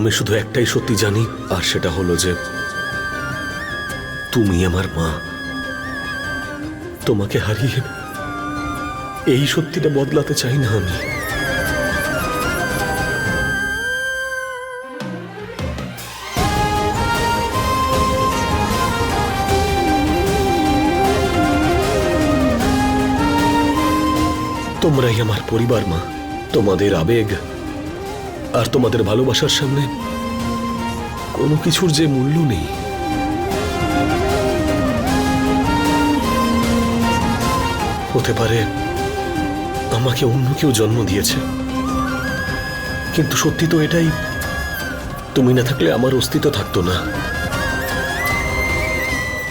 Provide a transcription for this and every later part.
আমি শুধু একটাই সত্যি জানি, আর সেটা হলো যে তুমি আমার মা। তোমাকে হারিয়ে এই সত্যিটা বদলাতে চাই না আমি। তোমরাই আমার পরিবার মা। তোমাদের আবেগ আর তোমাদের ভালোবাসার সামনে কোনো কিছুর যে মূল্য নেই। হতে পারে আমাকে অন্য কেউ জন্ম দিয়েছে। কিন্তু সত্যি তো এটাই, তুমি না থাকলে আমার অস্তিত্ব থাকতো না।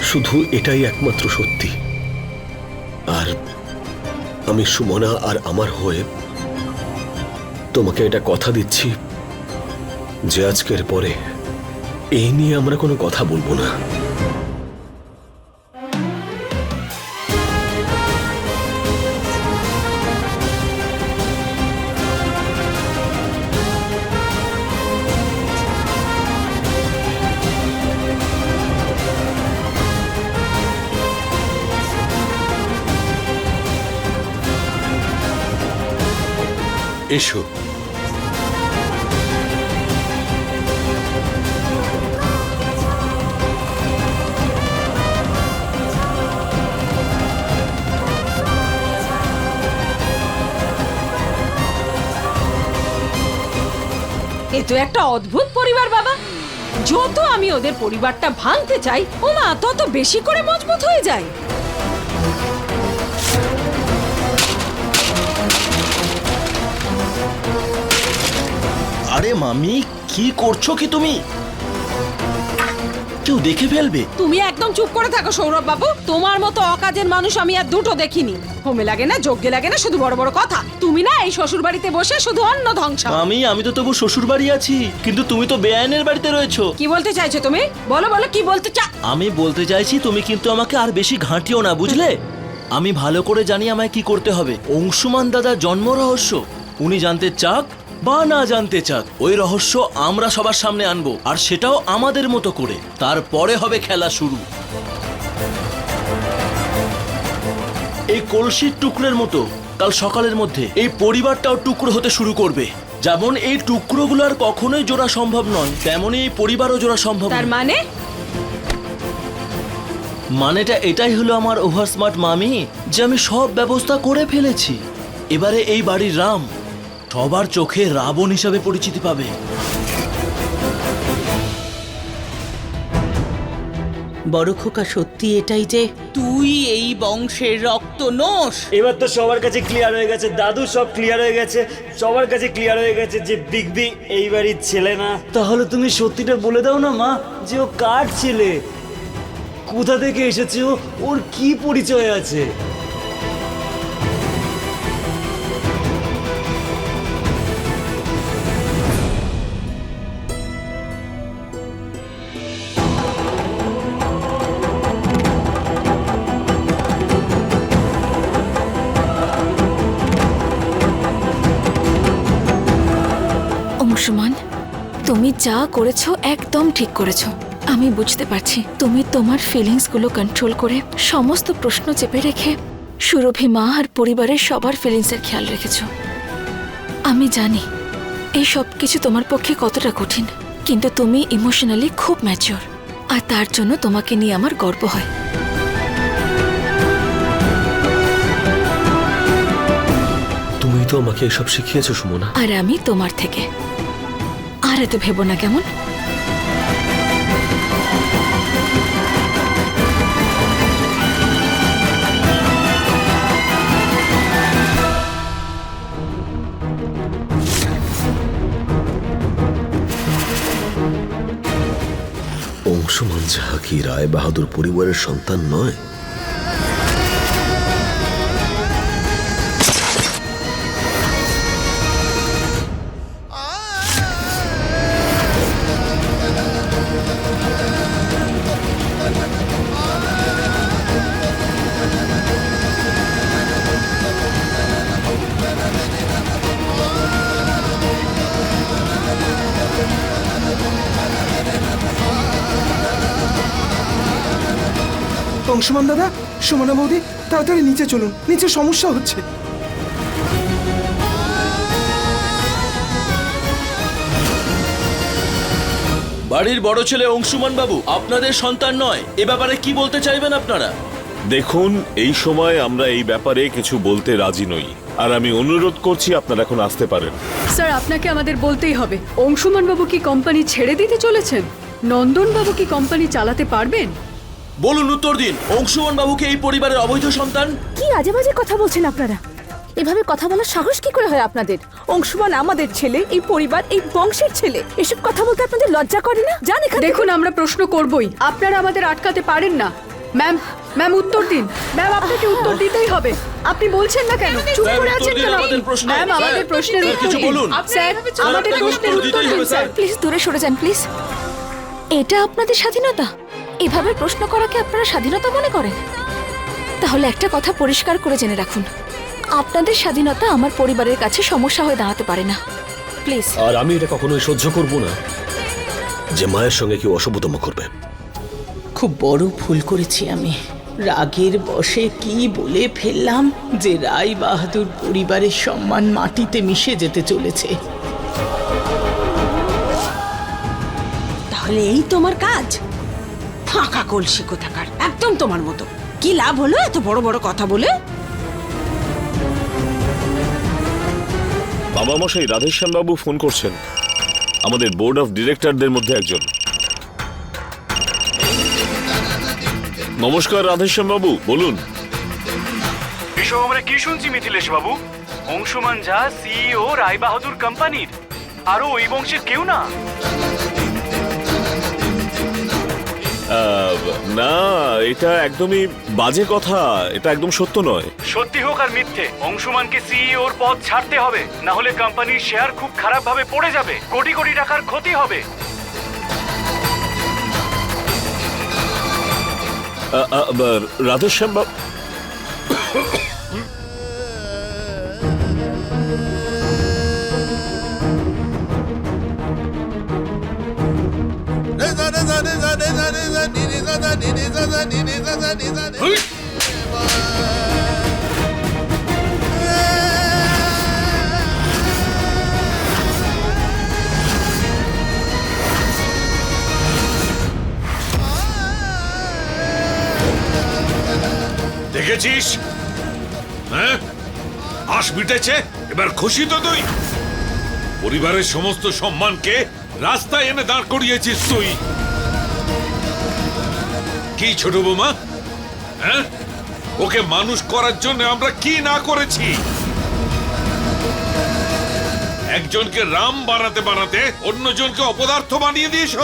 শুধু এটাই একমাত্র সত্যি। আর আমি সুমনা আর আমার হয়ে তোমাকে এটা কথা দিচ্ছি। যে আজকের পরে এই নিয়ে আমরা কোনো কথা বলব না। এসো। তো একটা অদ্ভুত পরিবার, বাবা। যত আমি ওদের পরিবারটা ভাঙতে চাই, ও মা, তত বেশি করে মজবুত হয়ে যায়। আরে মামি, কি করছ কি তুমি? কেউ দেখে ফেলবে? তুমি একদম চুপ করে থাকো সৌরভ বাবু। তোমার মতো অকাজের মানুষ আমি আর দুটো দেখিনি। হোমে লাগে না যোগ্যে লাগে না শুধু বড় বড় কথা। তুমি না এই শ্বশুর বাড়িতে বসে শুধু অন্ন ধ্বংস আমি আমি তো তবু শ্বশুর বাড়ি আছি কিন্তু তুমি তো বেআইনের বাড়িতে রয়েছো। কি বলতে চাইছো তুমি? বলো বলো কি বলতে চা আমি বলতে চাইছি তুমি কিন্তু আমাকে আর বেশি ঘাঁটিও না বুঝলে? আমি ভালো করে জানি আমায় কি করতে হবে। অংশুমান দাদা জন্ম রহস্য। উনি জানতে চাক বা না জানতে চাক। ওই রহস্য আমরা সবার সামনে আনব আর সেটাও আমাদের মতো করে। তারপরে হবে খেলা শুরু। এই কলসির টুকরোর মতো কাল সকালের মধ্যে এই পরিবারটাও টুকরো হতে শুরু করবে। যেমন এই টুকরোগুলো আর কখনোই জোড়া সম্ভব নয় তেমনই এই পরিবারও জোড়া সম্ভব তার নয়। মানে? মানেটা এটাই হলো আমার ওভার স্মার্ট মামি যে আমি সব ব্যবস্থা করে ফেলেছি। এবারে এই বাড়ির রাম। সবার চোখে রাবণ হিসাবে পরিচিতি পাবে। বড় খোকা সত্যি এটাই যে তুই এই বংশের রক্ত নোস এবার তো সবার কাছে ক্লিয়ার হয়ে গেছে দাদু সব ক্লিয়ার হয়ে গেছে সবার কাছে ক্লিয়ার হয়ে গেছে যে বিগ বি এই বাড়ির ছেলে না। তাহলে তুমি সত্যিটা বলে দাও না মা যে ও কার ছেলে? কোথা থেকে এসেছে ও? ওর কি পরিচয় আছে? যা করেছ একদম ঠিক করেছ। আমি বুঝতে পারছি তুমি তোমার ফিলিংসগুলো কন্ট্রোল করে সমস্ত প্রশ্ন চেপে রেখে সুরভি মা আর পরিবারের সবার ফিলিংসের খেয়াল রেখেছো। আমি জানি এই সব কিছু তোমার পক্ষে কতটা কঠিন কিন্তু তুমি ইমোশনালি খুব ম্যাচিওর আর তার জন্য তোমাকে নিয়ে আমার গর্ব হয়। তুমি তো আমাকে এসব শিখিয়েছো সুমনা। আর আমি তোমার থেকে। আর এত ভেবো না কেমন? অংশমান যাহা কি রায় বাহাদুর পরিবারের সন্তান নয় অংশমান দাদা সুমনা বৌদি তাড়াতাড়ি নিচে চলুন নিচে সমস্যা হচ্ছে। বাড়ির বড় ছেলে অংশুমান বাবু আপনাদের সন্তান নয়। এ ব্যাপারে কি বলতে চাইবেন আপনারা? দেখুন এই সময় আমরা এই ব্যাপারে কিছু বলতে রাজি নই। আর আমি অনুরোধ করছি আপনারা এখন আসতে পারেন। স্যার আপনাকে আমাদের বলতেই হবে। অংশুমান বাবু কি কোম্পানি ছেড়ে দিতে চলেছেন? নন্দন বাবু কি কোম্পানি চালাতে পারবেন? বলুন উত্তর দিন। অংশুমান বাবুকে এই পরিবারের অবৈধ সন্তান? কি আজে বাজে কথা বলছেন আপনারা? এভাবে কথা বলার সাহস কি করে হয় আপনাদের? অংশমান আমাদের ছেলে এই পরিবার এই বংশের ছেলে। এসব কথা বলতে আপনাদের লজ্জা করে না? জান এখান। দেখুন আমরা প্রশ্ন করবই। আপনারা আমাদের আটকাতে পারেন না। ম্যাম ম্যাম উত্তর দিন। ম্যাম আপনাকে উত্তর দিতেই হবে। আপনি বলছেন না কেন? চুপ করে আছেন কেন? ম্যাম আমাদের প্রশ্নের উত্তর কিছু দিন। বলুন। স্যার আমাদের প্রশ্নের উত্তর দিন। স্যার। প্লিজ দূরে সরে যান প্লিজ। এটা আপনাদের স্বাধীনতা? এভাবে প্রশ্ন করাকে আপনারা স্বাধীনতা মনে করেন? তাহলে একটা কথা পরিষ্কার করে জেনে রাখুন। আপনাদের স্বাধীনতা আমার পরিবারের কাছে সমস্যা হয়ে দাঁড়াতে পারে না। প্লিজ। আর আমি এটা কখনোই সহ্য করব না যে মায়ের সঙ্গে কেউ অশুভতম করবে। খুব বড় ভুল করেছি আমি। রাগের বশে কি বলে ফেললাম যে রায় বাহাদুর পরিবারের সম্মান মাটিতে মিশে যেতে চলেছে। তাহলে এই তোমার কাজ? ফাঁকা কলসি কোথাকার? একদম তোমার মতো। কি লাভ হলো এত বড় বড় কথা বলে? বাবা মশাই রাধেশ্যাম বাবু ফোন করছেন। আমাদের বোর্ড অফ ডিরেক্টরদের মধ্যে একজন। নমস্কার রাধেশ্যাম বাবু বলুন। এসব আমরা কি শুনছি মিথিলেশ বাবু? অংশুমান ঝা সিইও রায় বাহাদুর কোম্পানির। আরও ওই বংশের কেউ না? না এটা একদমই বাজে কথা। এটা একদম সত্য নয়। সত্যি হোক আর মিথ্যে অংশুমানকে সিইওর পদ ছাড়তে হবে না হলে কোম্পানির শেয়ার খুব খারাপ ভাবে পড়ে যাবে কোটি কোটি টাকার ক্ষতি হবে। আহ, দেখেছিস? হ্যাঁ? আশ মিটেছে, এবার খুশি তো তুই। পরিবারের সমস্ত সম্মানকে রাস্তায় এনে দাঁড় করিয়েছিস তুই। কি ছোট বৌমা? হ্যাঁ? ওকে মানুষ করার জন্য আমরা কি না করেছি? একজনকে রাম বানাতে বানাতে অন্যজনকে অপদার্থ বানিয়ে দিয়েছ।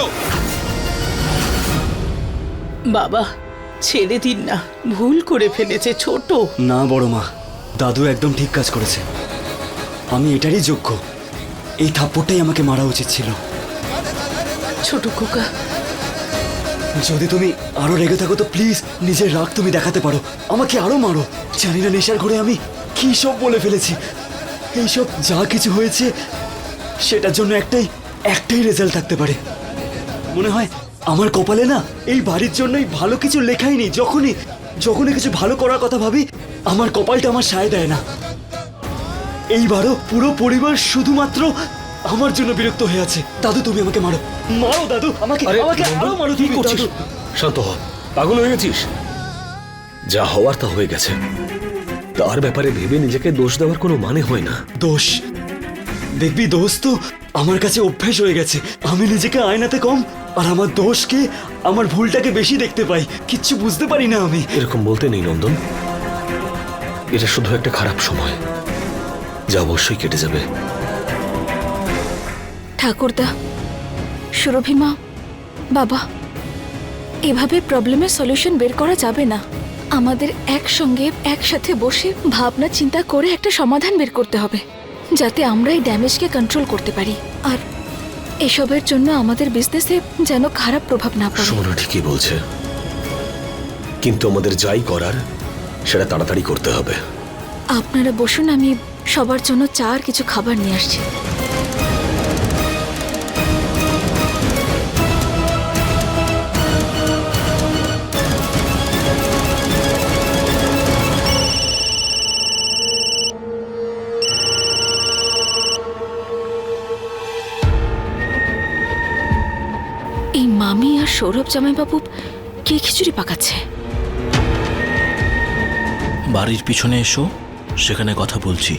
বাবা ছেড়ে দিন না। ভুল করে ফেলেছে ছোট। না বড় মা দাদু একদম ঠিক কাজ করেছে। আমি এটারই যোগ্য। এই থাপ্পড়টাই আমাকে মারা উচিত ছিল। ছোট খোকা যদি তুমি আরও রেগে থাকো তো প্লিজ নিজের রাগ তুমি দেখাতে পারো। আমাকে আরও মারো। জানি না নেশার ঘরে আমি কি সব বলে ফেলেছি। এইসব যা কিছু হয়েছে, সেটার জন্য একটাই একটাই রেজাল্ট থাকতে পারে। মনে হয় আমার কপালে না এই বাড়ির জন্যই ভালো কিছু লেখাই নেই। যখনই যখনই কিছু ভালো করার কথা ভাবি, আমার কপালটা আমার সায় দেয় না। এইবারও পুরো পরিবার শুধুমাত্র আমার জন্য বিরক্ত হয়ে আছে। দাদু তুমি আমাকে মারো। মারো দাদু। আমাকে আরে আমাকে আরও মারো তুমি, করছিস? শান্ত হ। পাগল হয়ে গেছিস? যা হওয়ার তা হয়ে গেছে। তার ব্যাপারে ভেবে নিজেকে দোষ দেওয়ার কোনো মানে হয় না। দোষ? দেখবি দোষ তো আমার কাছে অভ্যেস হয়ে গেছে। আমি নিজেকে আয়নাতে কম আর আমার দোষকে আমার ভুলটাকে বেশি দেখতে পাই। কিচ্ছু বুঝতে পারি না আমি। এরকম বলতে নেই নন্দন। এটা শুধু একটা খারাপ সময়। যা অবশ্যই কেটে যাবে। ঠাকুরদা। সুরভিমা বাবা এভাবে প্রবলেমের সলিউশন বের করা যাবে না। আমাদের একসঙ্গে একসাথে বসে ভাবনা চিন্তা করে একটা সমাধান বের করতে হবে যাতে আমরা এই ড্যামেজকে কন্ট্রোল করতে পারি। আর এসবের জন্য আমাদের বিজনেসে যেন খারাপ প্রভাব না পড়ে। সুমনা ঠিকই বলছে। কিন্তু আমাদের যাই করার সেটা তাড়াতাড়ি করতে হবে। আপনারা বসুন আমি সবার জন্য চা আর কিছু খাবার নিয়ে আসছি। সৌরভ জামাইবাবু কে খিচুড়ি পাকাচ্ছে? বাড়ির পিছনে এসো সেখানে কথা বলছি।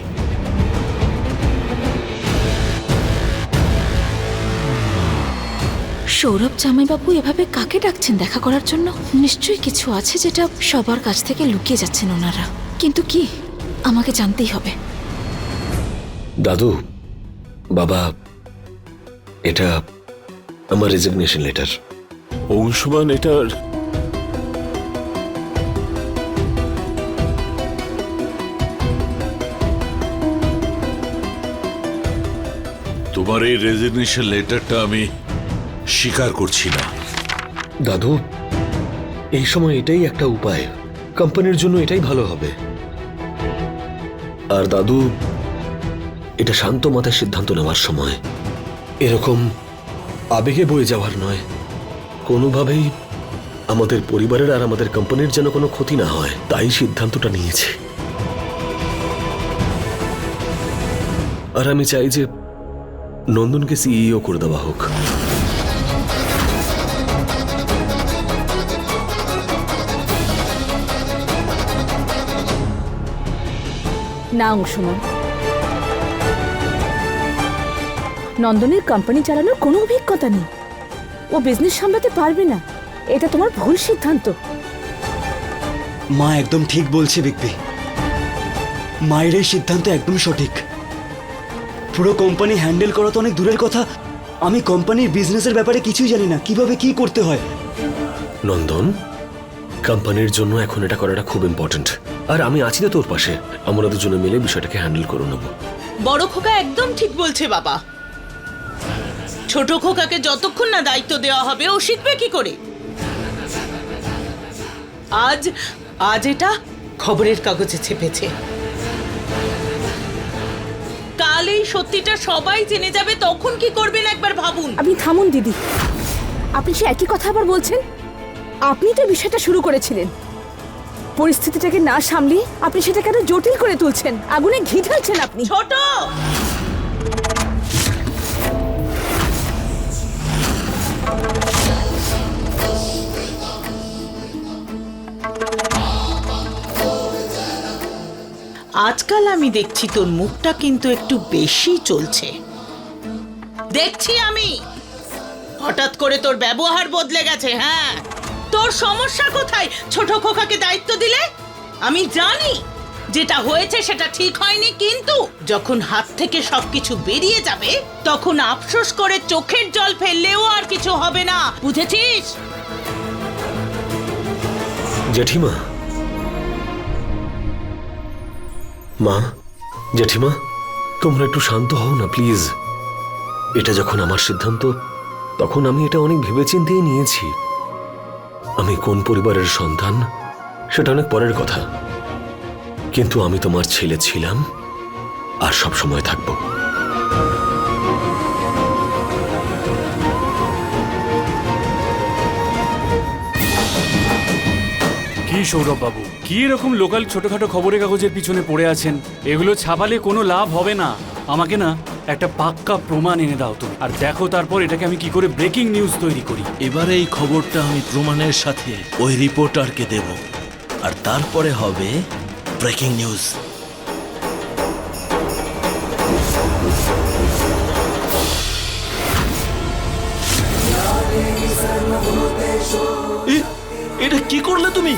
সৌরভ জামাইবাবু এভাবে কাকে ডাকছেন দেখা করার জন্য? নিশ্চয়ই কিছু আছে যেটা সবার কাছ থেকে লুকিয়ে যাচ্ছেন ওনারা। কিন্তু কি? আমাকে জানতেই হবে। দাদু বাবা এটা আমার রেজিগনেশন লেটার অংশুমান এটার তোমার এই রেজিগনেশন লেটারটা আমি স্বীকার করছি না। দাদু এই সময় এটাই একটা উপায়। কোম্পানির জন্য এটাই ভালো হবে। আর দাদু এটা শান্ত মাথায় সিদ্ধান্ত নেওয়ার সময়। এরকম আবেগে বয়ে যাওয়ার নয়। কোনোভাবেই আমাদের পরিবারের আর আমাদের কোম্পানির যেন কোনো ক্ষতি না হয়, তাই সিদ্ধান্তটা নিয়েছি। আর আমি চাই যে নন্দনকে সিইও করে দেওয়া হোক। না অংশমান নন্দনের কোম্পানি চালানোর কোনো অভিজ্ঞতা নেই। ও বিজনেস সামলাতে পারবে না। এটা তোমার ভুল সিদ্ধান্ত। মা একদম ঠিক বলছে বিগবি মায়ের এই সিদ্ধান্ত একদম সঠিক। পুরো কোম্পানি হ্যান্ডেল করা তো অনেক দূরের কথা। আমি কোম্পানির বিজনেসের ব্যাপারে কিছুই জানি না। কীভাবে কি করতে হয়? নন্দন কোম্পানির জন্য এখন এটা করাটা খুব ইম্পর্ট্যান্ট আর আমি আছি তো তোর পাশে। আমরা দুজনে মিলে বিষয়টাকে হ্যান্ডেল করে নেব। বড় খোকা একদম ঠিক বলছে বাবা। ছোট খোকাকে যতক্ষণ না দায়িত্ব দেওয়া হবে ও শিখবে কি করে? আজ আজ এটা খবরের কাগজে ছেপেছে। কাল এই সত্যিটা সবাই জেনে যাবে তখন কি করবেন একবার ভাবুন। আপনি থামুন দিদি। আপনি সে একই কথা আবার বলছেন? আপনি তো বিষয়টা শুরু করেছিলেন। পরিস্থিতিটাকে না সামলিয়ে আপনি সেটাকে আরও জটিল করে তুলছেন? আগুনে ঘি ঢালছেন আপনি। ছোট! আজকাল আমি দেখছি তোর মুখটা কিন্তু একটু বেশি চলছে। দেখছি আমি। হঠাৎ করে তোর ব্যবহার বদলে গেছে হ্যাঁ। তোর সমস্যা কোথায়? ছোট খোকাকে দায়িত্ব দিলে? আমি জানি যেটা হয়েছে সেটা ঠিক হয়নি, কিন্তু যখন হাত থেকে সবকিছু বেরিয়ে যাবে, তখন আফসোস করে চোখের জল ফেললেও আর কিছু হবে না। বুঝেছিস? জেঠিমা মা, জেঠিমা, তোমরা একটু শান্ত হও না, প্লিজ। এটা যখন আমার সিদ্ধান্ত, তখন আমি এটা অনেক ভেবেচিন্তেই নিয়েছি। আমি কোন পরিবারের সন্তান, সেটা অনেক পরের কথা। কিন্তু আমি তোমার ছেলে ছিলাম, আর সব সময় থাকব। কি সৌরভ বাবু? কি এরকম লোকাল ছোটখাটো খবরের কাগজের পিছনে পড়ে আছেন? এগুলো ছাপালে কোনো লাভ হবে না। আমাকে না একটা পাক্কা প্রমাণ এনে দাও তুমি। আর দেখো তারপর এটাকে আমি কি করে ব্রেকিং নিউজ তৈরি করি। এবারে এই খবরটা আমি প্রমাণের সাথে ওই রিপোর্টারকে দেব। আর তারপরে হবে ব্রেকিং নিউজ। এটা কি করলে তুমি?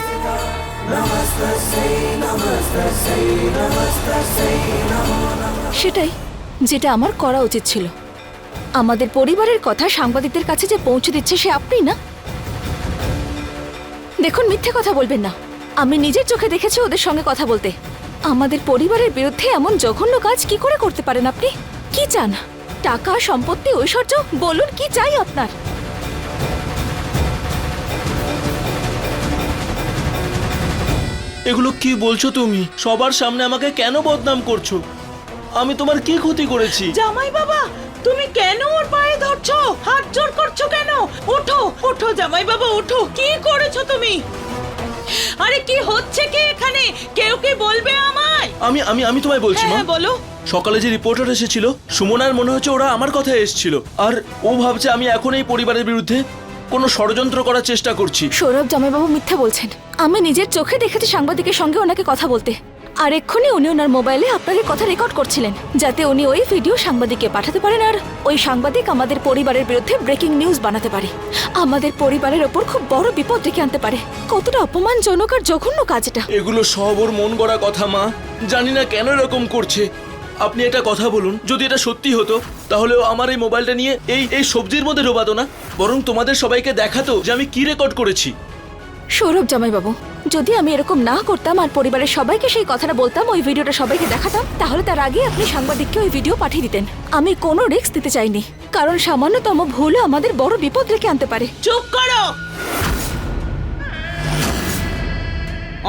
সেটাই যেটা আমার করা উচিত ছিল। আমাদের পরিবারের কথা সাংবাদিকদের কাছে যে পৌঁছে দিচ্ছে সে আপনি না? দেখুন, মিথ্যে কথা বলবেন না। আমি নিজের চোখে দেখেছি ওদের সঙ্গে কথা বলতে। আমাদের পরিবারের বিরুদ্ধে এমন জঘন্য কাজ কি করে করতে পারেন আপনি? কি চান? টাকা, সম্পত্তি, ঐশ্বর্য? বলুন, কি চাই আপনার? এগুলো কি বলছো তুমি? সবার সামনে আমাকে কেন বদনাম করছ? আমি তোমার কি ক্ষতি করেছি? জামাই বাবা তুমি কেন ওর পায়ে ধরছো? হাত জোর করছ কেন? ওঠো ওঠো জামাই বাবা ওঠো। কি করেছ তুমি? আরে কি হচ্ছে কি এখানে? কেউ কি বলবে আমায়? আমি আমি আমি তোমায় বলছি হ্যাঁ মা। হ্যাঁ, বলো। সকালে যে রিপোর্টার এসেছিল সুমনার মনে হচ্ছে ওরা আমার কথা এসেছিল। আর ও ভাবছে আমি এখন এই পরিবারের বিরুদ্ধে কোনো ষড়যন্ত্র করার চেষ্টা করছি। সৌরভ জামাইবাবু মিথ্যে বলছেন। আমি নিজের চোখে দেখেছি সাংবাদিকের সঙ্গে ওনাকে কথা বলতে। আর এক্ষুনি উনি ওনার মোবাইলে আপনাদের কথা রেকর্ড করছিলেন যাতে উনি ওই ভিডিও সাংবাদিককে পাঠাতে পারেন আর ওই সাংবাদিক আমাদের পরিবারের বিরুদ্ধে ব্রেকিং নিউজ বানাতে পারে। আমাদের পরিবারের ওপর খুব বড় বিপদ ডেকে আনতে পারে। কতটা অপমানজনক আর জঘন্য কাজ এটা। এগুলো সব ওর মন গড়া কথা মা। জানি না কেন এরকম করছে। আপনি এটা কথা বলুন যদি এটা সত্যি হতো তাহলে আমার এই মোবাইলটা নিয়ে এই এই সবজির মধ্যে ডোবাতো না? বরং তোমাদের সবাইকে দেখাতো যে আমি কি রেকর্ড করেছি। সৌরভ জামাইবাবু যদি আমি এরকম না করতাম আর পরিবারের সবাইকে সেই কথাটা বলতাম ওই ভিডিওটা সবাইকে দেখাতাম তাহলে তার আগে আপনি সাংবাদিককে ওই ভিডিও পাঠিয়ে দিতেন। আমি কোনো রিস্ক দিতে চাইনি কারণ সামান্যতম ভুলও আমাদের বড় বিপদ রেখে আনতে পারে। চুপ করো!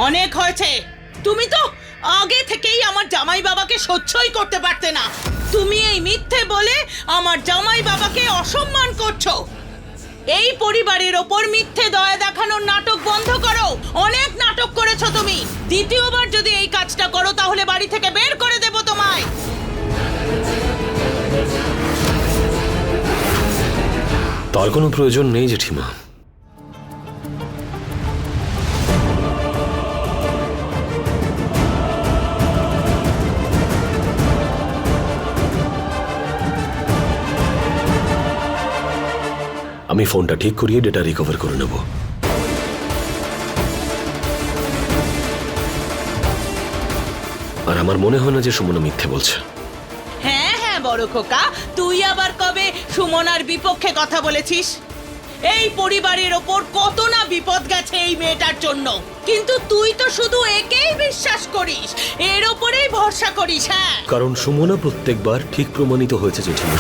অনেক হয়েছে। তুমি তো আগে থেকেই আমার জামাই বাবাকে সহ্যই করতে পারতে না। তুমি এই মিথ্যে বলে আমার জামাই বাবাকে অসম্মান করছ। এই পরিবারের ওপর মিথ্যে দয়া দেখানোর নাটক বন্ধ করো। অনেক নাটক করেছ তুমি। দ্বিতীয়বার যদি এই কাজটা করো, তাহলে বাড়ি থেকে বের করে দেব তোমায়। তার কোনো প্রয়োজন নেই জেঠিমা। আমি ফোনটা ঠিক করিয়ে ডেটা রিকভার করে নেব। আর আমার মনে হয় না যে সুমনা মিথ্যে বলছে। হ্যাঁ হ্যাঁ বড় খোকা তুই আবার কবে সুমনার বিপক্ষে কথা বলেছিস? এই পরিবারের ওপর কত না বিপদ গেছে এই মেয়েটার জন্য। কিন্তু তুই তো শুধু একেই বিশ্বাস করিস এর ওপরেই ভরসা করিস হ্যাঁ। কারণ সুমনা প্রত্যেকবার ঠিক প্রমাণিত হয়েছে জেঠিমা।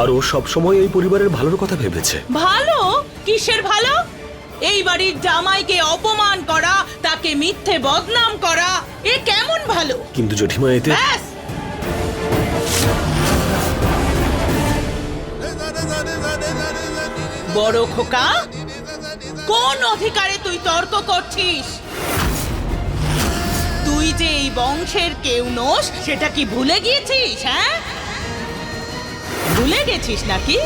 আর ও সবসময় এই পরিবারের ভালোর কথা ভেবেছে। ভালো? কিসের ভালো? এই বাড়ির জামাইকে অপমান করা তাকে মিথ্যে বদনাম করা এ কেমন ভালো? কিন্তু জেঠিমা এতে ব্যাস! বড় খোকা কোন অধিকারে তুই তর্ক করছিস? তুই যে এই বংশের কেউ নোস সেটা কি ভুলে গিয়েছিস হ্যাঁ? ভুলে গেছিস নাকি?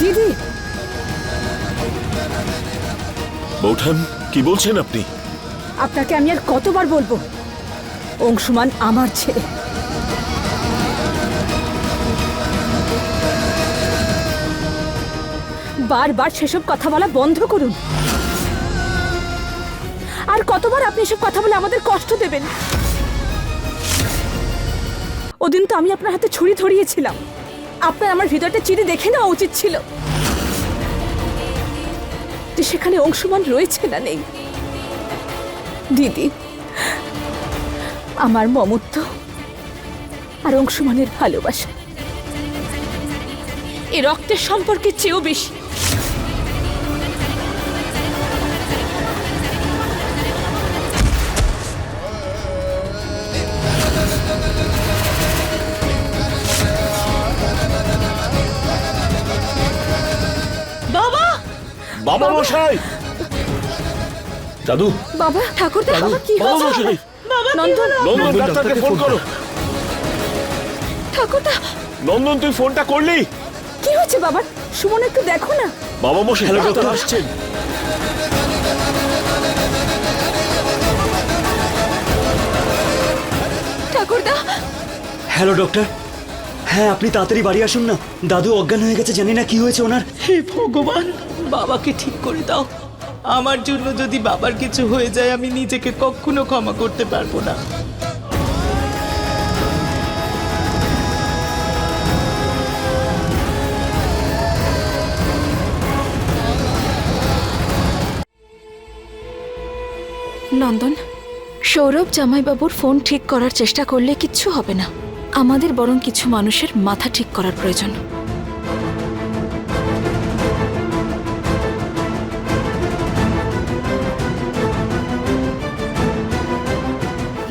দিদি। বৌঠান কি বলছেন আপনি? আপনাকে আমি আর কতবার বলব? অংশুমান আমার ছেলে। বারবার সেসব কথা বলা বন্ধ করুন। আর কতবার আপনি এসব কথা বলে আমাদের কষ্ট দেবেন? ওদিন তো আমি আপনার হাতে ছুরি ধরিয়েছিলাম। আপনার আমার হৃদয়টা চিড়ে দেখে নেওয়া উচিত ছিল। যে সেখানে অংশমান রয়েছে না নেই। দিদি, আমার মমত্ব আর অংশমানের ভালোবাসা। এ রক্তের সম্পর্কের চেয়েও বেশি। বাবা মশাই! দাদু বাবা ঠাকুরদা বাবা কি বাবা হয়েছে মশাই! বাবা নন্দন? নন্দন ডাক্তারকে ফোন করো। ঠাকুরদা! নন্দন তুই ফোনটা করলি? কি হয়েছে বাবা? সুমন একটু দেখো না। বাবা মশাই ডাক্তার আসছেন। ঠাকুরদা! Hello doctor. হ্যাঁ আপনি তাড়াতাড়ি বাড়ি আসুন না। দাদু অজ্ঞান হয়ে গেছে জানি না কি হয়েছে ওনার। হে ভগবান বাবাকে ঠিক করে দাও। আমার জন্য যদি বাবার কিছু হয়ে যায় আমি নিজেকে কখনো ক্ষমা করতে পারব না। নন্দন সৌরভ জামাইবাবুর ফোন ঠিক করার চেষ্টা করলে কিচ্ছু হবে না। আমাদের বরং কিছু মানুষের মাথা ঠিক করার প্রয়োজন।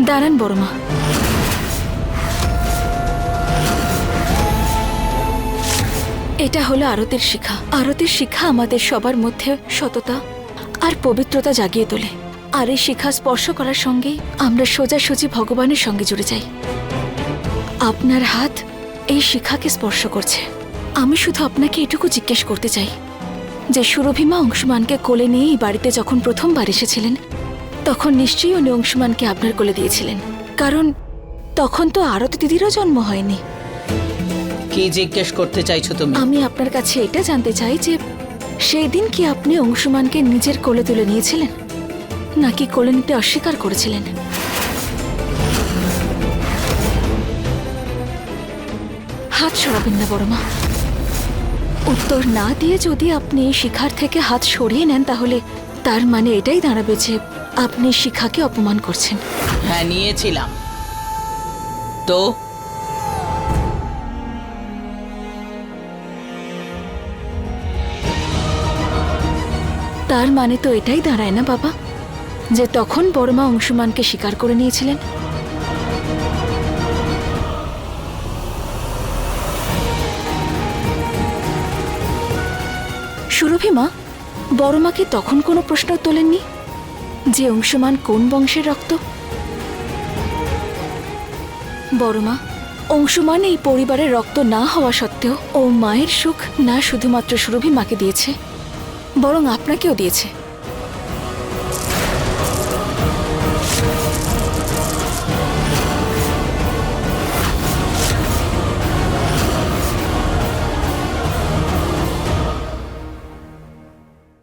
দাঁড়ান বড়মা। এটা হলো আরতের শিখা। আরতের শিখা আমাদের সবার মধ্যে সততা আর পবিত্রতা জাগিয়ে তোলে। আর এই শিখা স্পর্শ করার সঙ্গেই আমরা সোজাসুজি ভগবানের সঙ্গে জুড়ে যাই। আপনার হাত এই শিখাকে স্পর্শ করছে। আমি শুধু আপনাকে এটুকু জিজ্ঞেস করতে চাই যে সুরভিমা অংশুমানকে কোলে নিয়ে এই বাড়িতে যখন প্রথমবার এসেছিলেন তখন নিশ্চয়ই উনি অংশুমানকে আপনার কোলে দিয়েছিলেন। কারণ তখন তো আরতি দিদিরও জন্ম হয়নি। কি জিজ্ঞেস করতে চাইছো তুমি? আমি আপনার কাছে এটা জানতে চাই যে সেই দিন কি আপনি অংশুমানকে নিজের কোলে তুলে নিয়েছিলেন? নাকি কোলে নিতে অস্বীকার করেছিলেন? হাত সরাবেন না বড় মা উত্তর না দিয়ে যদি আপনি শিখার থেকে হাত সরিয়ে নেন তাহলে তার মানে এটাই দাঁড়াবে যে আপনি শিখাকে অপমান করছেন। হ্যাঁ নিয়েছিলাম। তো? তার মানে তো এটাই দাঁড়ায় না বাবা যে তখন বড়মা অংশুমানকে স্বীকার করে নিয়েছিলেন। সুরভিমা বড়মা কি তখন কোনো প্রশ্ন তোলেননি? যে অংশমান কোন বংশের রক্ত? বড়মা অংশমান এই পরিবারের রক্ত না হওয়া সত্ত্বেও ও মায়ের সুখ না শুধুমাত্র সুরভি মাকে দিয়েছে, বরং আপনাকেও দিয়েছে।